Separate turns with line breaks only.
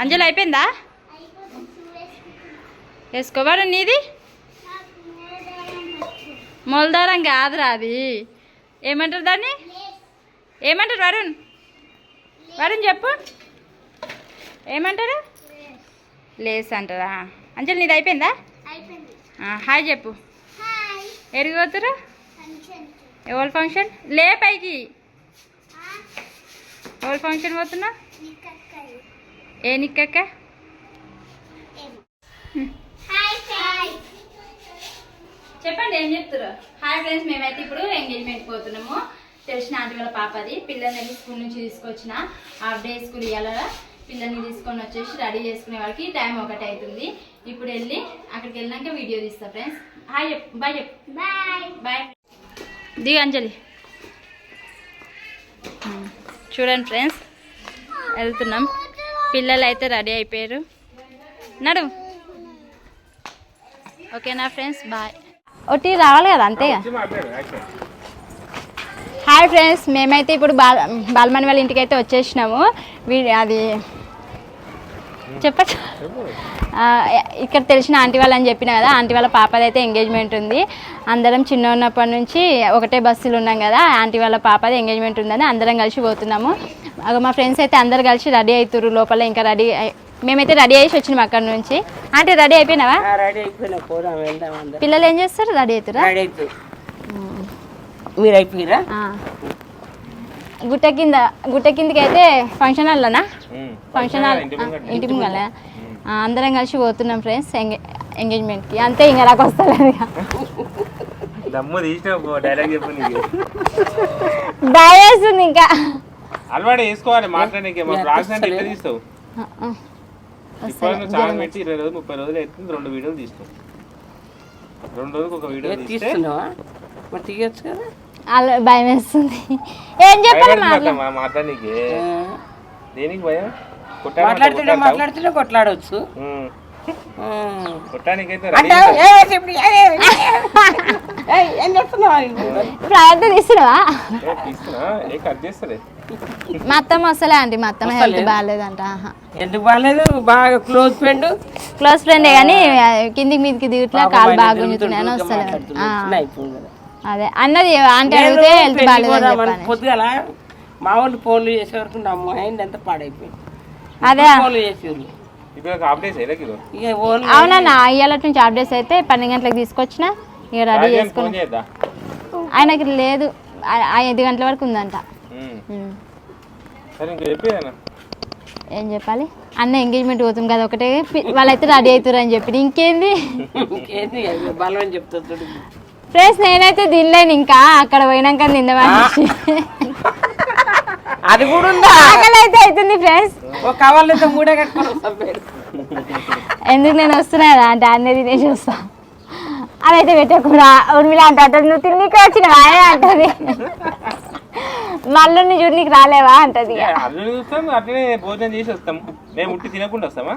అంజలి అయిపోయిందా? వేసుకోవాడు నీది? మొలదారం కాదురా అది. ఏమంటారు దాన్ని? ఏమంటారు వరుణ్? వరుణ్ చెప్పు. ఏమంటారు? లేస్ అంటారా? అంజలి నీది అయిపోయిందా? హాయ్ చెప్పు. ఎరిగిపోతురు ఎవరి ఫంక్షన్? లే పైకి. ఎవరి ఫంక్షన్ పోతున్నా?
హాయ్
చెప్పండి ఏం చెప్తారు హాయ్ ఫ్రెండ్స్ మేమైతే ఇప్పుడు ఎంగేజ్మెంట్ పోతున్నాము. తెలిసిన ఆంటీ వాళ్ళ పాపది. పిల్లల్ని స్కూల్ నుంచి తీసుకొచ్చిన. హాఫ్ డే స్కూల్ ఇవ్వాల పిల్లల్ని తీసుకొని వచ్చేసి రెడీ చేసుకునే వాళ్ళకి టైం ఒకటి అవుతుంది ఇప్పుడు వెళ్ళి అక్కడికి వెళ్ళినాక వీడియో తీస్తా ఫ్రెండ్స్. హాయ్ చెప్పు బాయ్ చెప్పు
బాయ్.
బాయ్. దిగు అంజలి. చూడండి ఫ్రెండ్స్ వెళ్తున్నాం. పిల్లలు అయితే రెడీ అయిపోయారు. నడు. ఓకేనా ఫ్రెండ్స్? బాయ్. ఒకటి రావాలి కదా అంతే హాయ్ ఫ్రెండ్స్ మేమైతే ఇప్పుడు బాల్ బాలమణి వాళ్ళ ఇంటికి అయితే వచ్చేసినాము అది చెప్పచ్చు? ఇక్కడ తెలిసిన ఆంటీ వాళ్ళని చెప్పిన కదా ఆంటీ వాళ్ళ పాపది అయితే ఎంగేజ్మెంట్ ఉంది. అందరం చిన్న ఉన్నప్పటి నుంచి ఒకటే బస్సులు ఉన్నాం కదా ఆంటీ వాళ్ళ పాపది ఎంగేజ్మెంట్ ఉందని అందరం కలిసి పోతున్నాము. మా ఫ్రెండ్స్ అయితే అందరు కలిసి రెడీ అవుతుర్రు లోపల ఇంకా రెడీ మేమైతే రెడీ అయ్యేసి వచ్చినాం అక్కడ నుంచి. ఆంటీ రెడీ అయిపోయినావా? పిల్లలు ఏం చేస్తారు? రెడీ అవుతురా
రెడీ అయిపోయి మీరు అయిపోయిరా
ఆ. గుట్ట కింద గుట్ట కిందకి అయితే ఫంక్షన్ హాల్లోనా? ఫంక్షన్ హాల్ ఇంటి ముంగల. అందరం కలిసి పోతున్నాం ఫ్రెండ్స్ ఎంగే ఎంగేజ్మెంట్కి. అంతే ఇంకా నాకు వస్తలేదు
దమ్ము తీసిన డైలాగ్ చెప్పు నీకు.
భయం వేస్తుంది ఇంకా.
అలవాటు వేసుకోవాలి మాట్లాడడానికి మా బ్లాగ్స్ అంటే ఎట్లా తీస్తావు. ఇప్పుడు చాలా పెట్టి ఇరవై రోజులు ముప్పై రోజులు అవుతుంది రెండు వీడియోలు తీస్తావు. రెండు రోజులకు ఒక వీడియో తీస్తే
తీస్తున్నావా? మరి తీయచ్చు కదా?
అలా భయం వేస్తుంది. ఏం చెప్పాలి మాట్లా
మా మాట్లాడనీకి.
ఆ,
దేనికి భయం?
మాట్లాడుతుంటే మాట్లాడుతుంటే కొట్లాడవచ్చు అంటే
రెడీ
ఏ, చేస్తున్నావా
ఇప్పుడు మా అత్తమ్మ వస్తలే ఆంటీ మా అత్తమ్మ హెల్త్ బాగాలేదంట ఆహా.
ఎందుకు బాగాలేదు బాగా క్లోజ్ ఫ్రెండ్
క్లోజ్ ఫ్రెండే కానీ కిందికి మీదకి దిగుట్లా కాలు బాగా గుంజుతున్నాయి అని వస్తలేదు ఆ, అదే అన్నది ఆంటీ అడిగితే హెల్త్ బాగాలేదని చెప్పాను
పొద్దుగల మా వాళ్ళు ఫోన్లు చేసే వరకు నా మైండ్ ఎంత పాడైపోయింది
అదే
ఫోన్లు చేసేవాళ్ళు
అవునన్నా ఇవాళ నుంచి అప్డేట్స్ అయితే పన్నెండు గంటలకు తీసుకొచ్చిన ఇక రెడీ చేసుకుని ఆయనకి లేదు. ఐదు గంటల వరకు ఉందంట. ఏం చెప్పాలి? అన్న ఎంగేజ్మెంట్ పోతుంది కదా ఒకటే వాళ్ళైతే రెడీ అవుతారు అని చెప్పి ఇంకేంది? ఫ్రెండ్స్ నేనైతే తినలేను ఇంకా. అక్కడ పోయినాక తిందామని
అది కూడా ఉందా?
ఆకలి అయితే అవుతుంది ఫ్రెండ్స్.
ఒక కవర్లతో మూడే కట్టుకొని
ఎందుకు నేను వస్తున్నా కదా? అంటే అన్నీ తినేసి వస్తా. అదైతే పెట్టకుండా ఉర్మిళ అంటే అంటది నువ్వు తిన్నీకి వచ్చిన అంటది. మళ్ళీ చూడు నీకు రాలేవా అంటది ఇక.
అల్లు చూస్తాం అట్లనే భోజనం చేసి వస్తాం. మేము ఉట్టి తినకుండా వస్తామా?